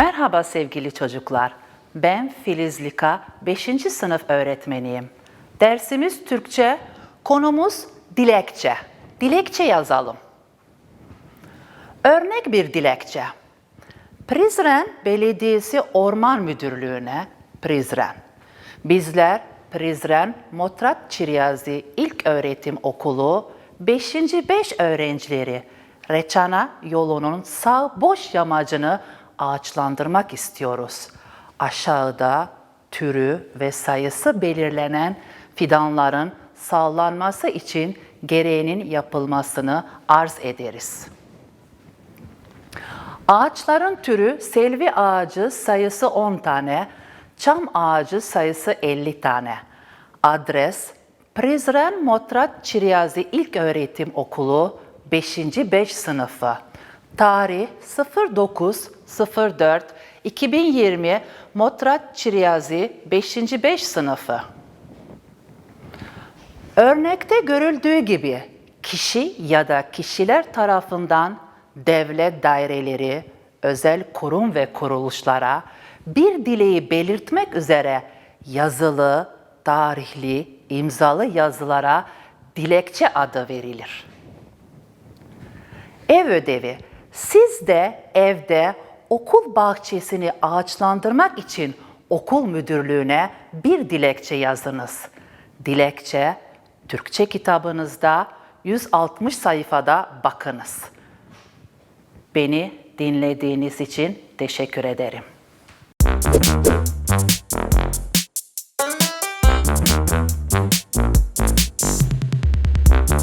Merhaba sevgili çocuklar. Ben Filiz Lika, 5. sınıf öğretmeniyim. Dersimiz Türkçe, konumuz dilekçe. Dilekçe yazalım. Örnek bir dilekçe. Prizren Belediyesi Orman Müdürlüğü'ne Prizren. Bizler Prizren Motrat Çiryazi İlk Öğretim Okulu 5. 5 öğrencileri Reçana yolunun sağ boş yamacını ağaçlandırmak istiyoruz. Aşağıda türü ve sayısı belirlenen fidanların sağlanması için gereğinin yapılmasını arz ederiz. Ağaçların türü selvi ağacı sayısı 10 tane, çam ağacı sayısı 50 tane. Adres Prizren Motrat Çiryazi İlköğretim Okulu 5. 5 sınıfı. Tarih 09.04 2020 Motrat Çiryazi 5. 5 sınıfı. Örnekte görüldüğü gibi kişi ya da kişiler tarafından devlet daireleri, özel kurum ve kuruluşlara bir dileği belirtmek üzere yazılı, tarihli, imzalı yazılara dilekçe adı verilir. Ev ödevi. Siz de evde okul bahçesini ağaçlandırmak için okul müdürlüğüne bir dilekçe yazınız. Dilekçe Türkçe kitabınızda 160 sayfada bakınız. Beni dinlediğiniz için teşekkür ederim.